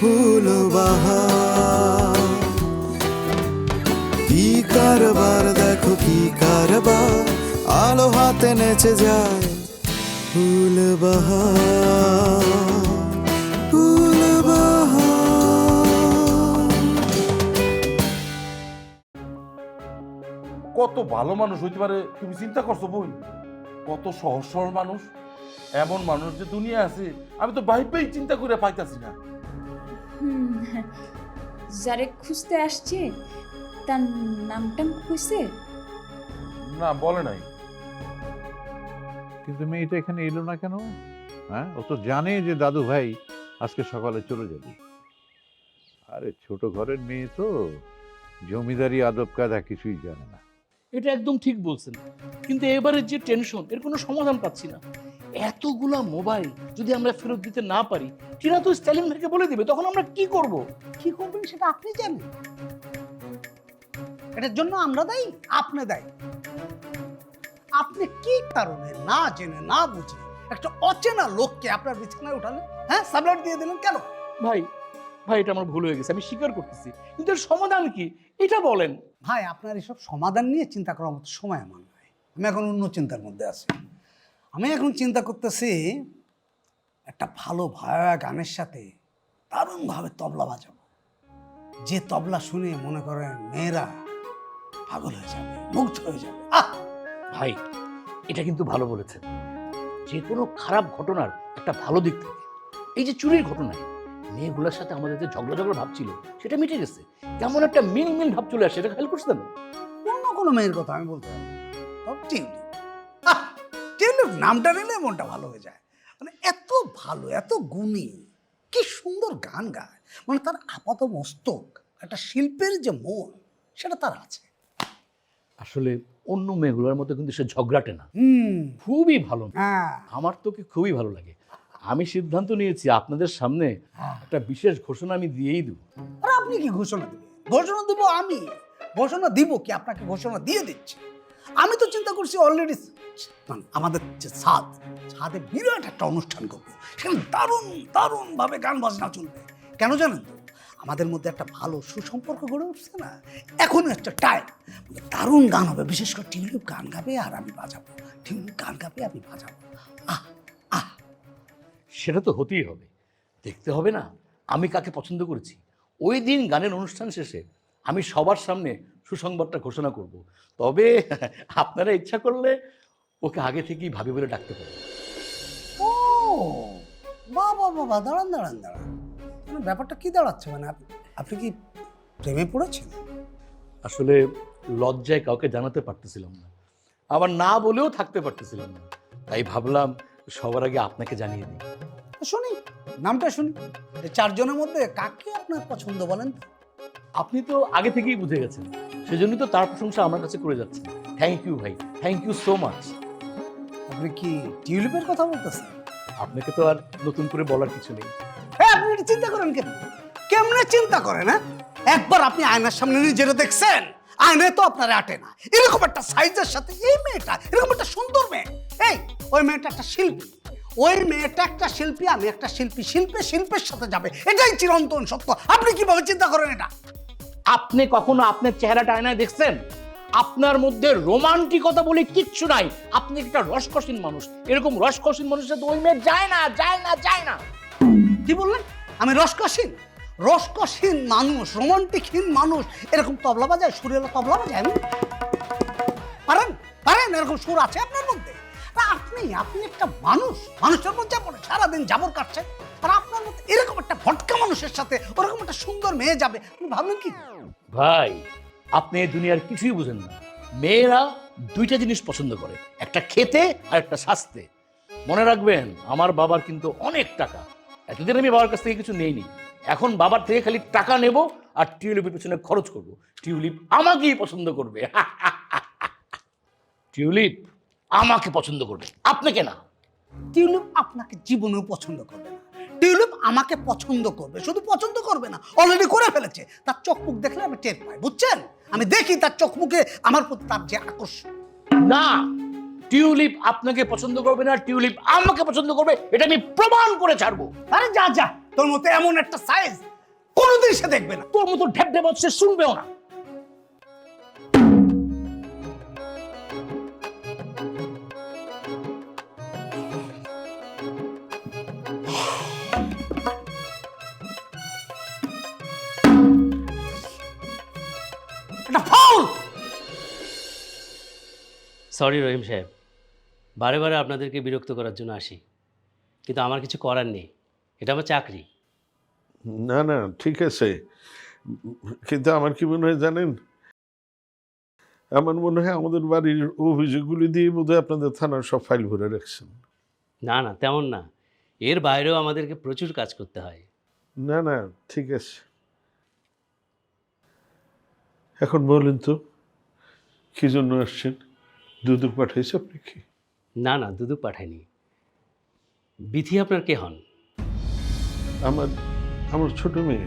ফুল বাহার কি কারবার, দেখো কি কারবার। আলো হাতে নেচে যায় ফুল বাহার কত ভালো মানুষ হইতে পারে, তুমি চিন্তা করছ বই? কত সহজ সরল মানুষ, এমন মানুষ যে দুনিয়া আছে, আমি তো ভাইবেই চিন্তা করে পাইতাছি না। হুম, যারে খুঁজতে আসছে তার নামটাম কইছে? না বলে নাই। কিন্তু মেয়েটা এখানে এলো না কেন? হ্যাঁ ও তো জানে যে দাদু ভাই আজকে সকালে চলে যাবে। আরে ছোট ঘরের মেয়ে তো জমিদারি আদব কায়দা কিছুই জানে না। এটা একদম ঠিক বলছেন। কিন্তু এবারে যে টেনশন এর কোনো সমাধান পাচ্ছি না। এতগুলা মোবাইল যদি আমরা ফেরত দিতে না পারি টিনা তো স্ট্যালিন ভাইকে বলে দিবে তখন আমরা কি করব? কি করবেন সেটা আপনি জানেন। এটার জন্য আমরা দায়ী আপনি দায়ী। আপনি কি কারণে না জেনে না বুঝে একটা অচেনা লোককে আপনার বিছানায় উঠালেন? হ্যাঁ সাবলাইট দিয়ে দিলেন কেন? ভাই ভাই এটা আমার ভুল হয়ে গেছে আমি স্বীকার করতেছি। কিন্তু সমাধান কি? এটা বলেন। ভাই আপনার এসব সমাধান নিয়ে চিন্তা করার মতো সময় আমার নাই। আমি এখন অন্য চিন্তার মধ্যে আছি। আমি এখন চিন্তা করতেছি একটা ভালো ভায়া গানের সাথে দারুণভাবে তবলা বাজাবো। যে তবলা শুনে মনে করেন মেয়েরা পাগল হয়ে যাবে মুগ্ধ হয়ে যাবে। আহ! ভাই এটা কিন্তু ভালো বলেছেন। যে কোনো খারাপ ঘটনার একটা ভালো দিক থাকে। এই যে চুরির ঘটনায় মেয়েগুলোর সাথে আমাদের যে ঝগড়া ঝগড়া ভাব ছিল সেটা মিটে গেছে। কেমন একটা মিল মিল ভাব চলে আসে এটা খেয়াল করছেন? অন্য কোনো মেয়ের কথা আমি বলতে না। তবে টিউলিপ আহ, টিউলিপ নামটা নিলে মনটা ভালো হয়ে যায়। মানে এত ভালো এত গুণী কি সুন্দর গান গায়। মানে তার আপাত মস্তক একটা শিল্পের যে মন সেটা তার আছে। আসলে অন্য মেয়েগুলোর মতো কিন্তু সে ঝগড়াটে না। খুবই ভালো হ্যাঁ। আমার তো কি খুবই ভালো লাগে। আমি সিদ্ধান্ত নিয়েছি আপনাদের সামনে একটা বিশেষ ঘোষণা আমি দিয়েই দেবো। আর আপনি কি ঘোষণা দিবেন? ঘোষণা দিব আমি। ঘোষণা দিব কি? আপনাকে ঘোষণা দিয়ে দিচ্ছি। আমি তো চিন্তা করছি অলরেডি আমাদের যে ছাদ, ছাদে বিরাট একটা অনুষ্ঠান করব। সেখানে দারুণ দারুণ ভাবে গান বাজনা চলবে। কেন জানেন তো? আমাদের মধ্যে একটা ভালো সুসম্পর্ক গড়ে উঠছে না? এখনও একটা টাইম দারুণ গান হবে। বিশেষ করে টিউলিপ গান গাবে আর আমি বাজাবো। টিউলিপ গান গাবে, আমি বাজাবো। আহ আহ। সেটা তো হতেই হবে। দেখতে হবে না, আমি কাকে পছন্দ করেছি। ওই দিন গানের অনুষ্ঠান শেষে আমি সবার সামনে সুসংবাদটা ঘোষণা করব। তবে আপনারা ইচ্ছা করলে ওকে আগে থেকেই ভাবি বলে ডাকতে পারেন ও বাবা বাবা দাঁড়ান দাঁড়ান দাঁড়ান। মানে ব্যাপারটা কি দাঁড়াচ্ছে? মানে আপনি আপনি কি প্রেমে পড়েছেন? আসলে লজ্জায় কাউকে জানাতে পারতেছিলাম না। আবার না বলেও থাকতে পারতেছিলাম না। তাই ভাবলাম সবার আগে আপনাকে জানিয়ে দিই। শুনি নামটা শুনি। এই চারজনের মধ্যে কাকে আপনার পছন্দ বলেন তো? আপনি তো আগে থেকেই বুঝে গেছেন। সেজন্যই তো তার প্রশংসা আমার কাছে করে যাচ্ছেন। থ্যাংক ইউ ভাই। থ্যাংক ইউ সো মাচ আপনি কি টিউলিপের কথা বলতেছেন? আপনাকে তো আর নতুন করে বলার কিছু নেই। হ্যাঁ আপনি এটা চিন্তা করেন কেন? কেমনে চিন্তা করেন হ্যাঁ? একবার আপনি আয়নার সামনে নিজেরা দেখছেন আয়নায় তো আপনার আটে না। এরকম একটা সাইজের সাথে এই মেয়েটা এরকম একটা সুন্দর মেয়ে। এই ওই মেয়েটা একটা শিল্পী। ওই মেয়েটা একটা শিল্পী আমি একটা শিল্পী। শিল্পে শিল্পের সাথে যাবে। এটাই চিরন্তন সত্য। আপনি কীভাবে চিন্তা করেন এটা? আপনি কখনো আপনার চেহারাটা আয়নায় দেখছেন? আপনার মধ্যে রোমান্টিকতা বলে কিচ্ছু নাই। আপনি একটা রসকসীন মানুষ। এরকম রসকসীন মানুষের সাথে ওই মেয়ে যায় না যায় না যায় না। কি বললেন? আমি রসকসীন? রসকসীন মানুষ রোমান্টিকহীন মানুষ এরকম তবলা বাজায় সুরেলা তবলা বাজায়? আমি পারেন পারেন এরকম সুর আছে আপনার মধ্যে? আপনি আপনি একটা মানুষ মানুষের মধ্যে পড়ে সারাদিন জাবর কাটছেন আর আপনার মধ্যে এরকম একটা ভটকা মানুষের সাথে ওরকম একটা সুন্দর মেয়ে যাবে আপনি ভাবলেন কি? ভাই আপনি দুনিয়ার কিছুই বুঝেন না। মেয়েরা দুইটা জিনিস পছন্দ করে, একটা খেতে আর একটা স্বাস্থ্যে মনে রাখবেন, আমার বাবার কিন্তু অনেক টাকা। এতদিন আমি বাবার কাছ থেকে কিছু নেইনি। এখন বাবার থেকে খালি টাকা নেব আর টিউলিপের পেছনে খরচ করব। টিউলিপ আমাকেই পছন্দ করবে। টিউলিপ আমাকে পছন্দ করবে। আপনাকে না? টিউলিপ আপনাকে জীবনেও পছন্দ করবে টিউলিপ আমাকে পছন্দ করবে, শুধু পছন্দ করবে না অলরেডি করে ফেলেছে। তার চোখ দেখলে আমি টের পাই, বুঝছেন? আমি দেখি তার চোখ মুখে আমার প্রতি তার যে আকর্ষণ। না টিউলিপ আপনাকে পছন্দ করবে না টিউলিপ আমাকে পছন্দ করবে এটা আমি প্রমাণ করে ছাড়বো। আরে যা যা তোর মতো এমন একটা সাইজ কোনোদিন সে দেখবে না। তোর মতো ঢেপ ঢেপ হচ্ছে শুনবেও না। সরি রহিম সাহেব বারে বারে আপনাদেরকে বিরক্ত করার জন্য আসি কিন্তু আমার কিছু করার নেই এটা আমার চাকরি। না না ঠিক আছে কিন্তু আমার কি মনে হয় জানেন? আমার মনে হয় আমাদের বাড়ির অভিযোগগুলি দিয়ে বোধহয় আপনাদের থানার সব ফাইল ভরে রাখছেন। না না তেমন না এর বাইরেও আমাদেরকে প্রচুর কাজ করতে হয়। না না ঠিক আছে। এখন বলেন তো কি জন্য আসছেন? দুদক পাঠাইছে আপনি কি? না না দুদু পাঠায়নি বিথি আপনার কে হন? আমার আমার ছোট মেয়ে।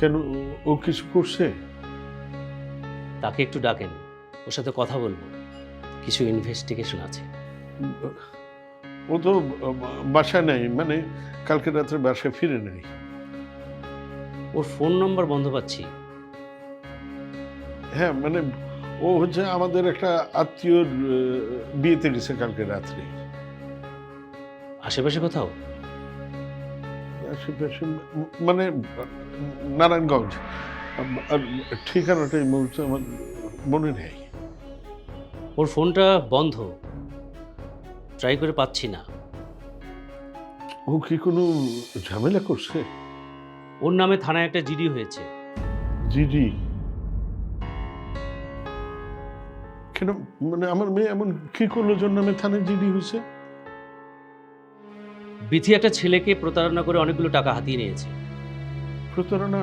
কেন ও- ও কিছু করছে? তাকে একটু ডাকেন ওর সাথে কথা বলব। কিছু ইনভেস্টিগেশন আছে। ও তো বাসা নেই মানে কালকে রাত্রে বাসায় ফিরে নেই। ওর ফোন নম্বর বন্ধ পাচ্ছি। হ্যাঁ মানে ও হচ্ছে আমাদের একটা আত্মীয়র বিয়েতে গেছে কালকে রাত্রে। আশেপাশে কোথাও? আশেপাশে মানে নারায়ণগঞ্জ। আর ঠিকানাটা এই মুহূর্তে আমার মনে নেই। ওর ফোনটা বন্ধ। ট্রাই করে পাচ্ছি না। ও কি কোনো ঝামেলা করছে? ওর নামে থানায় একটা জিডি হয়েছে। জিডি? কেন মানে আমার মেয়ে এমন কি করল জন্য আমি থানায় জিডি হয়েছে? বিথি একটা ছেলেকে প্রতারণা করে অনেকগুলো টাকা হাতিয়ে নিয়েছে। প্রতারণা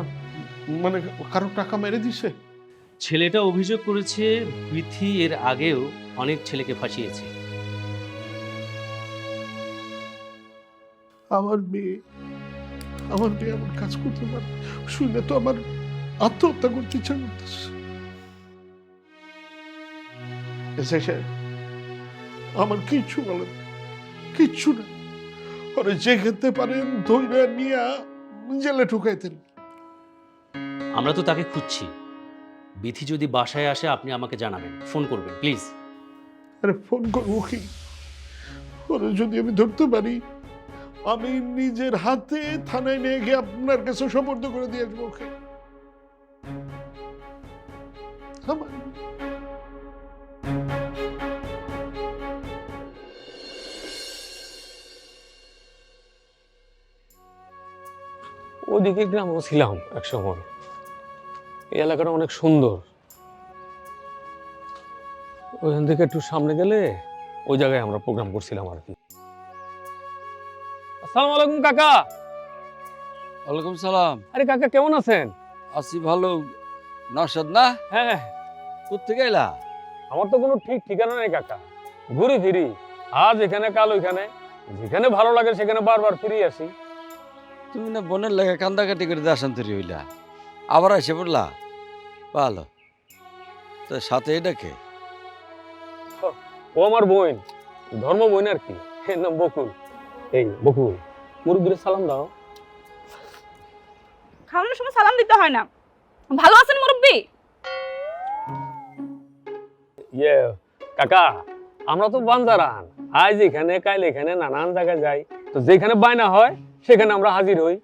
মানে কারও টাকা মেরে দিছে? ছেলেটা অভিযোগ করেছে বিথি এর আগেও অনেক ছেলেকে ফাঁসিয়েছে। আমার মেয়ে আমার মেয়ে এমন কাজ করতে পারে শুনে তো আমার আত্মহত্যা করতে ইচ্ছা করতেছে। এসে আমার কিচ্ছু বলেন কিচ্ছু না। ওরে যে খেতে পারেন ধৈর্য নিয়ে জেলে ঢুকাইতেন। আমরা তো তাকে খুঁজছি। বিথি যদি বাসায় আসে আপনি আমাকে জানাবেন। ফোন করবেন প্লিজ। আরে ফোন করব কি? ওরে যদি আমি ধরতে পারি আমি নিজের হাতে থানায় নিয়ে গিয়ে আপনার কাছে সমর্থ করে দিয়ে আসব ওকে? আমার ওদিকে গ্রামও ছিলাম এক সময়। এই এলাকাটা অনেক সুন্দর। ওইখান থেকে একটু সামনে গেলে ওই জায়গায় আমরা প্রোগ্রাম করছিলাম আর কি। আসসালামু আলাইকুম কাকা। ওয়ালাইকুম সালাম। আরে কাকা কেমন আছেন? আছি ভালো। নরসাদ না? হ্যাঁ কোথেকে এলা? আমার তো কোনো ঠিক ঠিকানা নেই কাকা। ঘুরি ফিরি। আজ এখানে কাল ওইখানে। যেখানে ভালো লাগে সেখানে বারবার ফিরে আসি। তুমি না বোনের লাগে কান্দাকাটি করে দেশান্তরি হইলা আবার এসে পড়লা ভালো তো সাথে এটা কে? ও আমার বোন ধর্ম বোন আর কি। এর নাম বকুল। এই বকুল মুরব্বীর সালাম দাও। খাওয়ানোর সময় সালাম দিতে হয় না। ভালো আছেন মুরব্বী? ইয়ে কাকা আমরা তো বান্দারান আজ এখানে কাল এখানে নানান জায়গায় যাই। তো যেখানে বায়না হয় সেখানে আমরা হাজির হই।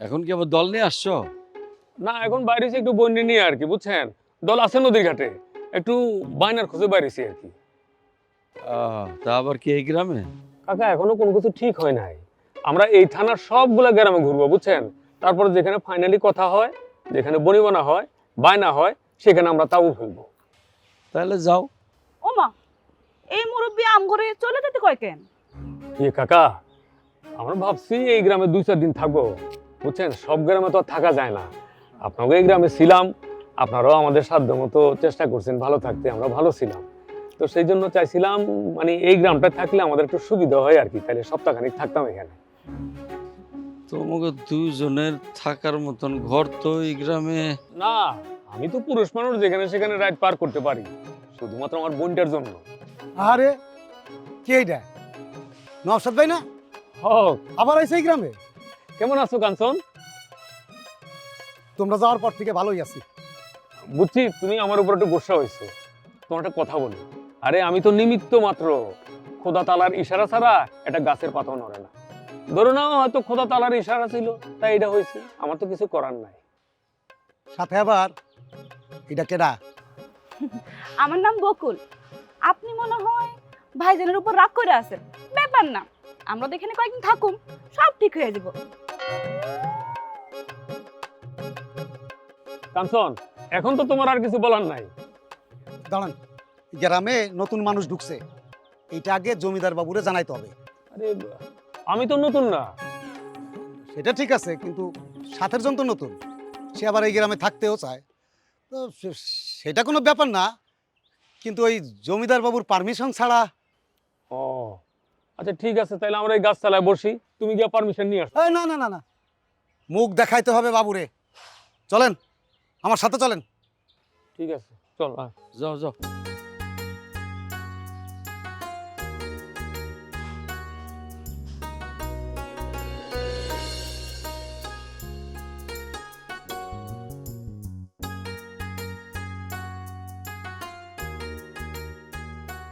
এখন কি আবার দল নিয়ে আসছো? না এখন বাইরেছি একটু বন্যে নিয়ে আর কি বুঝছেন? দল আছে নদীর ঘাটে একটু বায়নার খুঁজে বাইরেছি আর কি। তা আবার কি এই গ্রামে? কাকা এখনও কোনো কিছু ঠিক হয় নাই। আমরা এই থানার সবগুলা গ্রামে ঘুরবো বুঝছেন? তারপরে যেখানে ফাইনালি কথা হয় যেখানে বনিবনা হয় বায়না হয় সেখানে আমরা তাও ফেলব। তাহলে যাও। ওমা এই মুরব্বী আম ঘরে চলে যেতে কয় কেন? ইয়ে কাকা? আমরা ভাবছি এই গ্রামে দুই চার দিন থাকব। বুঝছেন? সব গ্রামে তো আর থাকা যায় না। আপনাকে এই গ্রামে ছিলাম আপনারাও আমাদের সাধ্য মতো চেষ্টা করছেন ভালো থাকতে আমরা ভালো ছিলাম। তো সেই জন্য চাইছিলাম মানে এই গ্রামটা থাকলে আমাদের একটু সুবিধা হয় আর কি তাহলে সপ্তাহখানিক থাকতাম এখানে। তোমাকে দুজনের থাকার মতন ঘর তো এই গ্রামে? না আমি তো পুরুষ মানুষ যেখানে সেখানে রাইড পার করতে পারি। শুধুমাত্র আমার বোনটার জন্য। আরে কে এটা? নওশাদ ভাই না? হক আবার এই গ্রামে? কেমন আছো কাঞ্চন? তোমরা যাওয়ার পর থেকে ভালোই আছি। বুঝছি তুমি আমার উপর একটু গোসা হয়েছো। তোমার একটা কথা বলি। আরে আমি তো নিমিত্ত মাত্র। খোদা তালার ইশারা ছাড়া এটা গাছের পাতাও নড়ে না। ধরো না হয়তো খোদা তালার ইশারা ছিল তাই এটা হয়েছে। আমার তো কিছু করার নাই। সাথে আবার এটা কেডা? আমার নাম বকুল। আপনি মনে হয় ভাইজানের উপর রাগ করে আছেন। ব্যাপার না। আমরা তো এখানে কয়েকদিন থাকুম সব ঠিক হয়ে যাব। কাঞ্চন এখন তো তোমার আর কিছু বলার নাই। দাঁড়ান গ্রামে নতুন মানুষ ঢুকছে। এটা আগে জমিদার বাবুরে জানাইতে হবে। আরে আমি তো নতুন না। সেটা ঠিক আছে কিন্তু সাথের জন তো নতুন। সে আবার এই গ্রামে থাকতেও চায়। তো সে- সেটা কোনো ব্যাপার না। কিন্তু ওই জমিদার বাবুর পারমিশন ছাড়া ও আচ্ছা ঠিক আছে তাহলে আমরা এই গাছতলায় বসি। তুমি গিয়ে পারমিশন নিয়ে আসো। এই না না না না। মুখ দেখাইতে হবে বাবুরে। চলেন আমার সাথে চলেন। ঠিক আছে চল। যাও যাও।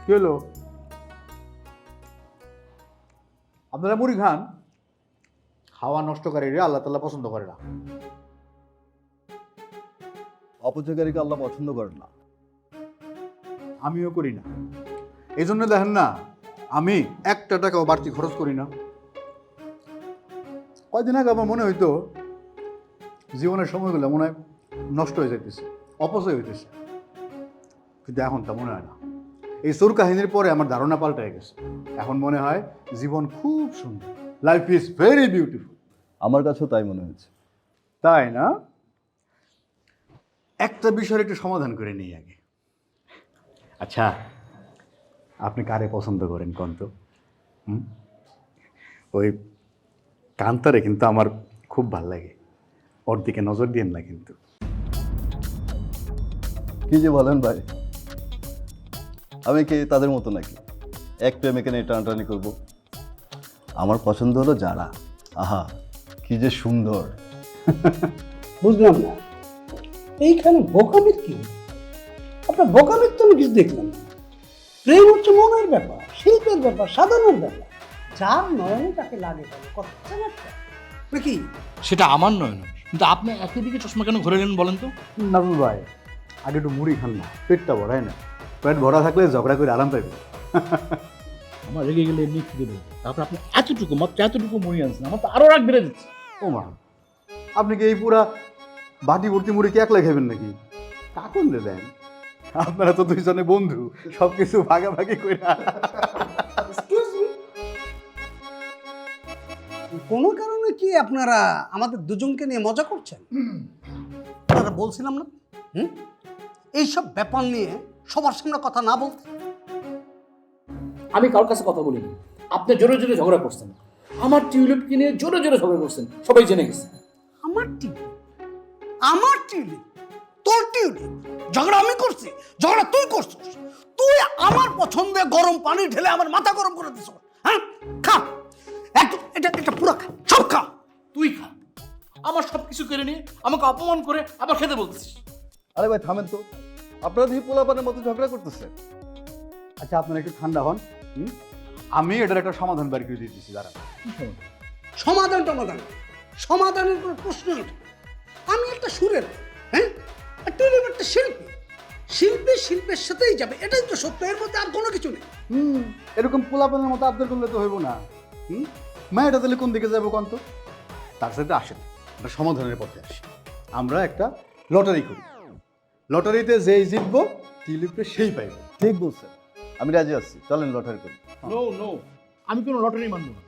কি হলো? আপনারা মুড়ি খান। খাওয়া নষ্টকারীরা আল্লাহ তাল্লাহ পছন্দ করে না। অপচয়কারীকে আল্লাহ পছন্দ করে না। আমিও করি না। এই জন্য দেখেন না আমি একটা টাকাও বাড়তি খরচ করি না। কয়দিন আগে আমার মনে হইতো জীবনের সময়গুলো মনে হয় নষ্ট হয়ে যাইতেছে অপচয় হইতেছে। কিন্তু এখন তা মনে হয় না। এই সুর কাহিনীর পরে আমার ধারণা পাল্টে গেছে। এখন মনে হয় জীবন খুব সুন্দর। লাইফ ইজ ভেরি বিউটিফুল আমার কাছেও তাই মনে হয়েছে। তাই না? একটা বিষয়ের একটু সমাধান করে নিই আগে। আচ্ছা আপনি কারে পছন্দ করেন কন্ত? হুম? ওই কান্তারে কিন্তু আমার খুব ভালো লাগে। ওর দিকে নজর দিয়েন না কিন্তু। কি যে বলেন ভাই? আমি কি তাদের মতো নাকি? এক প্রেমিকে নিয়ে টানাটানি করব। আমার পছন্দ হলো যারা। আহা কি যে সুন্দর। বুঝলাম না। এইখানে বোকামির কি? আপনার বোকামির তো আমি কিছু দেখলাম প্রেম হচ্ছে মনের ব্যাপার শিল্পের ব্যাপার সাধারণ ব্যাপার। যার নয়নে তাকে লাগে কথা নাকি সেটা আমার নয় না কিন্তু আপনি একই দিকে চশমা কেন ঘুরে নেন বলেন তো? নাজুল ভাই আগে একটু মুড়ি খান না পেটটা ভরায় না। পেট ভরা থাকলে ঝগড়া করে আরাম পাইবে। আমার রেগে গেলে এমনি খিদে দেবে তারপর আপনি এতটুকু মাত্র এতটুকু মুড়ি আনছেন আমার তো আরও রাগ বেড়ে যাচ্ছে। ও মা আপনি কি এই পুরা বাটি ভর্তি মুড়ি কি একলা খাবেন নাকি? কাকুন দে দেন। আপনারা তো দুইজনে বন্ধু সব কিছু ভাগাভাগি করে কোনো কারণে কি আপনারা আমাদের দুজনকে নিয়ে মজা করছেন? আপনারা বলছিলাম না? হুম? এইসব ব্যাপার নিয়ে সবার সামনে কথা না বলতে। আমি কারোর কাছে কথা বলিনি। আপনি জোরে জোরে ঝগড়া করছেন। আমার টিউলিপ কিনে জোরে জোরে ঝগড়া করছেন। সবাই জেনে গেছে। আমার টিউলিপ? আমার টিউলিপ? তোর টিউলিপ? ঝগড়া আমি করছি? ঝগড়া তুই করছিস? তুই আমার পছন্দে গরম পানি ঢেলে আমার মাথা গরম করে দিস। হ্যাঁ? খা। একদম এটা এটা পুরো খা। সব খা। তুই খা। আমার সব কিছু কেড়ে নিয়ে আমাকে অপমান করে আবার খেতে বলতেছিস আরে ভাই থামেন তো। আপনারা দেখি পোলাপানের মতো ঝগড়া করতেছেন আচ্ছা আপনারা একটু ঠান্ডা হন। হুম? আমি এটার একটা সমাধান বের করে দিতেছি দাঁড়া সমাধান? টমাধান সমাধানের কোনো প্রশ্ন নেই আমি একটা সুরের হ্যাঁ? আর টিউলিপ একটা শিল্পী। শিল্পী শিল্পের সাথেই যাবে এটাই তো সত্য এর মধ্যে আর কোনো কিছু নেই। হুম এরকম পোলাপানের মতো আবদার করলে তো হইব না। হুম? মায়েরা তাহলে কোন দিকে যাব কন্ত? তার সাথে আসেন একটা সমাধানের পথে আসি। আমরা একটা লটারি করি। লটারিতে যেই জিতবো টিলিপে সেই পাইবে। ঠিক বলছেন। আমি রাজি আছি। চলেন লটারি করি। নো নো আমি কোনো লটারি মানবো না।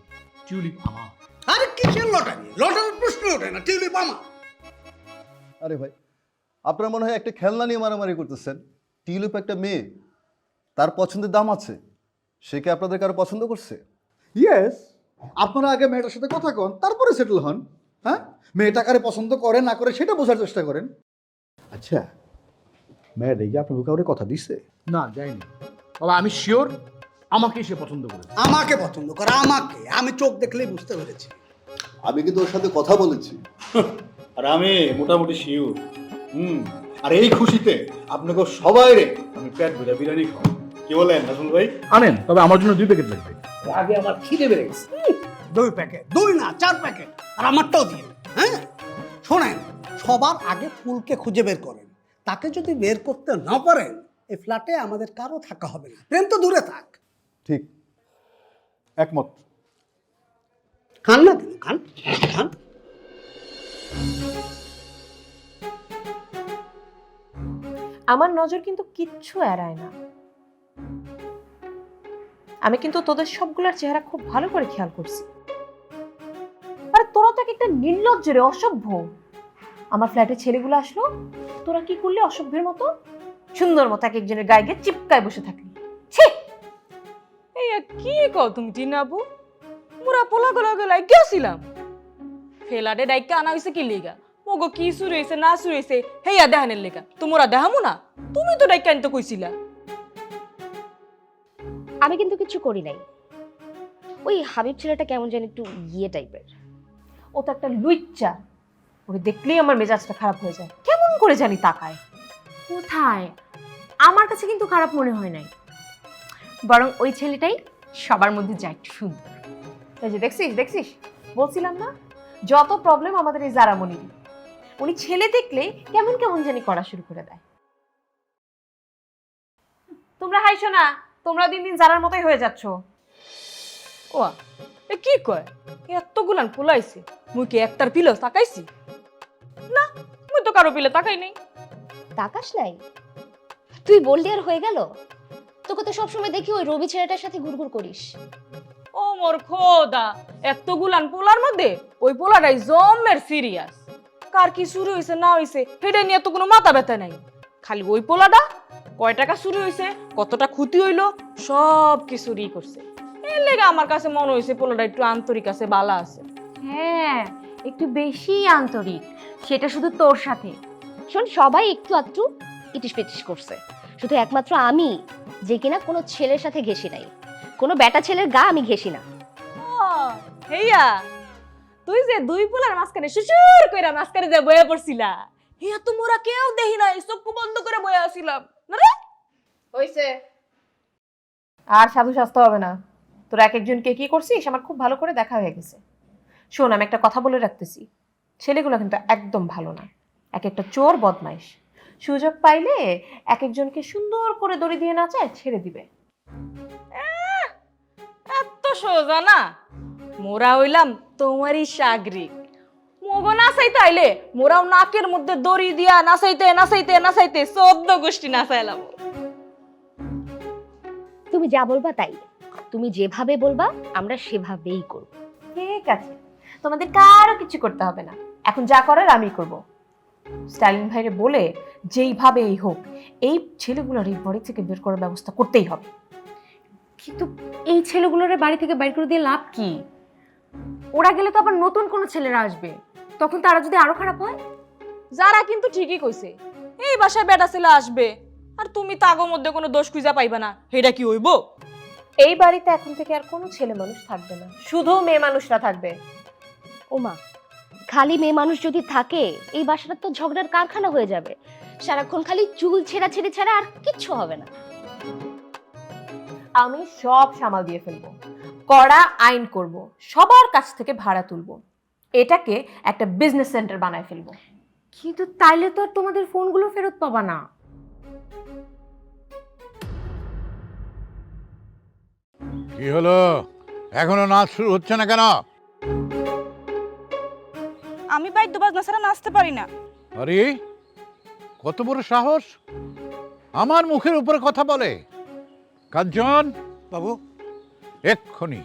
টিউলিপ আমার। আরে কি কিসের লটারি? লটারির প্রশ্ন ওঠে না টিউলিপ আমার। আরে ভাই আপনার মনে হয় একটা খেলনা নিয়ে মারামারি করতেছেন? টিউলিপ একটা মেয়ে তার পছন্দের দাম আছে। সে কি আপনাদের কারও পছন্দ করছে? ইয়েস আপনারা আগে মেয়েটার সাথে কথা কন তারপরে সেটেল হন। হ্যাঁ? মেয়েটা কারে পছন্দ করে না করে সেটা বোঝার চেষ্টা করেন। আচ্ছা আপনার কাউরে কথা দিছে? না যাইনি বাবা আমি শিওর আমাকেই সে পছন্দ করে আমাকে পছন্দ করে আমাকে। আমি চোখ দেখলেই বুঝতে পেরেছি। আমি কিন্তু ওর সাথে কথা বলেছি। আর আমি মোটামুটি শিওর হুম আর এই খুশিতে আপনাকে সবাই রে। আমি পেট ভরে বিরিয়ানি খাও কি বলেন রাসুল ভাই? আনেন তবে আমার জন্য দুই প্যাকেট লাগবে। আগে আমার খিদে বেড়ে গেছে। দুই প্যাকেট দুই না চার প্যাকেট আর আমারটাও দিয়ে হ্যাঁ? শোনেন সবার আগে ফুলকে খুঁজে বের করেন। তাকে যদি বের করতে না পারেন এই ফ্ল্যাটে আমাদের কারও থাকা হবে না। প্রেম তো দূরে থাক। ঠিক। একমত। খান না কেন খান খান। আমার নজর কিন্তু কিচ্ছু এড়ায় না। আমি কিন্তু তোদের সবগুলোর চেহারা খুব ভালো করে খেয়াল করছি। আরে তোরা তো এক একটা নির্লজ্জ রে অসভ্য। আমার ফ্ল্যাটে ছেলেগুলো আসলো তোরা কি করলি অসভ্যের মতো? সুন্দর মতো এক একজনের গায়ে গিয়ে চিপকায় বসে থাকলি। ছি! এই কি কও তুমি টিনাবু? মুরা পোলা গোলা গলাই গেছিলাম। ফেলাডে ডাইকা আনা হইছে কি লিগা? মগো কি শুরু হইছে না শুরু হইছে হেয়া দেহানের লেগা। তোমরা দেহামু না? তুমি তো ডাইকা আনতে কইছিলা। আমি কিন্তু কিছু করি নাই। ওই হাবিব ছেলেটা কেমন জানি একটু ইয়ে টাইপের ও তো একটা লুইচ্চা ওরে দেখলেই আমার মেজাজটা খারাপ হয়ে যায়। কেমন করে জানি তাকায়। কোথায়? আমার কাছে কিন্তু খারাপ মনে হয় নাই। বরং ওই ছেলেটাই সবার মধ্যে যায় একটু সুন্দর। এই যে দেখছিস দেখছিস? বলছিলাম না? যত প্রবলেম আমাদের এই জারামণি উনি ছেলে দেখলে কেমন কেমন জানি করা শুরু করে দেয়। তোমরা হাইছো না তোমরা দিন দিন জারার মতোই হয়ে যাচ্ছ। ও এ কি কয়? এতগুলান পোলাইছে মুই কি একটার পিলো তাকাইছি? না মুই তো কারও পিলে তাকাই নাই। তাকাস নাই? তুই বললি আর হয়ে গেল? তোকে তো সবসময় দেখি ওই রবি ছেলেটার সাথে ঘুরঘুর করিস। ও মোর খোদা এতগুলান পোলার মধ্যে ওই পোলাটাই জমের সিরিয়াস। কার কি শুরু হইছে না হইছে সেটা নিয়ে তো কোনো মাথা ব্যথা নাই। খালি ওই পোলাটা কয় টাকা শুরু হইছে কতটা ক্ষতি হইল সব কিছুরই করছে। এর লেগে আমার কাছে মনে হইছে পোলাটা একটু আন্তরিক আছে বালা আছে। হ্যাঁ একটু বেশি আন্তরিক। সেটা শুধু তোর সাথে। শোন সবাই একটু আধটু ইটিস পিটিস করছে। শুধু একমাত্র আমি যে কিনা কোনো ছেলের সাথে ঘেসি নাই। কোনো বেটা ছেলের গা আমি ঘেসি না। হেইয়া তুই যে দুই পোলার মাঝখানে সুসুর কইরা মাঝখানে যে বয়ে পড়ছিলা হিয়া তো মোরা কেউ দেখি নাই চক্ষু বন্ধ করে বয়ে আসিলাম। না রে? হইছে। আর সাধু স্বাস্থ্য হবে না। তোরা এক একজনকে কি করছিস? আমার খুব ভালো করে দেখা হয়ে গেছে। শোন আমি একটা কথা বলে রাখতেছি। ছেলেগুলো কিন্তু একদম ভালো না। এক একটা চোর বদমাইশ। সুযোগ পাইলে এক একজনকে সুন্দর করে দড়ি দিয়ে নাচায় ছেড়ে দিবে। এত সোজা না? মোরা হইলাম তোমারই সাগরিক মোগো নাচাইতে আইলে মোরাও নাকের মধ্যে দড়ি দিয়া নাচাইতে নাচাইতে নাচাইতে চোদ্দ গোষ্ঠী নাচাইলাম তুমি যা বলবা তাই। তুমি যেভাবে বলবা আমরা সেভাবেই করব। ঠিক আছে। তোমাদের কারও কিছু করতে হবে না। এখন যা করার আমি করব। স্টালিন ভাইরে বলে যেইভাবেই হোক এই ছেলেগুলোর এই বাড়ি থেকে বের করার ব্যবস্থা করতেই হবে। কিন্তু এই ছেলেগুলোর বাড়ি থেকে বাইর করে দিয়ে লাভ কি? ওরা গেলে তো আবার নতুন কোনো ছেলেরা আসবে। তখন তারা যদি আরও খারাপ হয়? যারা কিন্তু ঠিকই কইছে এই বাসায় বেটা ছেলে আসবে আর তুমি তাগো মধ্যে কোনো দোষ খুঁজা পাইবে না। সেটা কি হইব? এই বাড়িতে এখন থেকে আর কোনো ছেলে মানুষ থাকবে না শুধু মেয়ে মানুষরা থাকবে। ওমা খালি মেয়ে মানুষ যদি থাকে এই বাসাটা তো ঝগড়ার কারখানা হয়ে যাবে। সারাক্ষণ খালি চুল ছেঁড়া ছেড়ে ছাড়া আর কিচ্ছু হবে না। আমি সব সামাল দিয়ে ফেলব। কড়া আইন করব। সবার কাছ থেকে ভাড়া তুলবো। এটাকে একটা বিজনেস সেন্টার বানায় ফেলব। কিন্তু তাইলে তো আর তোমাদের ফোনগুলো ফেরত পাবা না। কি হলো? এখনও নাচ শুরু হচ্ছে না কেন? আমি বাদ্য বাজনা ছাড়া নাচতে পারি না। আরে কত বড় সাহস। আমার মুখের উপরে কথা বলে। কাঞ্চন। বাবু। এক্ষুনি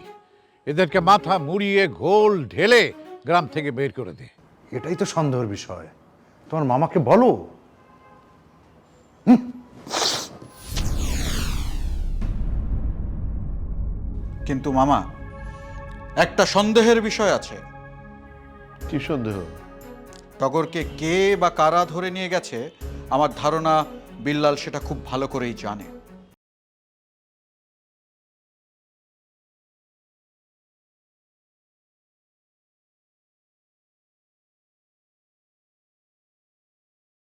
এদেরকে মাথা মুড়িয়ে ঘোল ঢেলে গ্রাম থেকে বের করে দে। এটাই তো সন্দেহের বিষয়। তোমার মামাকে বলো। কিন্তু মামা একটা সন্দেহের বিষয় আছে। কি সন্দেহ? টগরকে কে বা কারা ধরে নিয়ে গেছে, আমার ধারণা বিল্লাল সেটা খুব ভালো করেই জানে।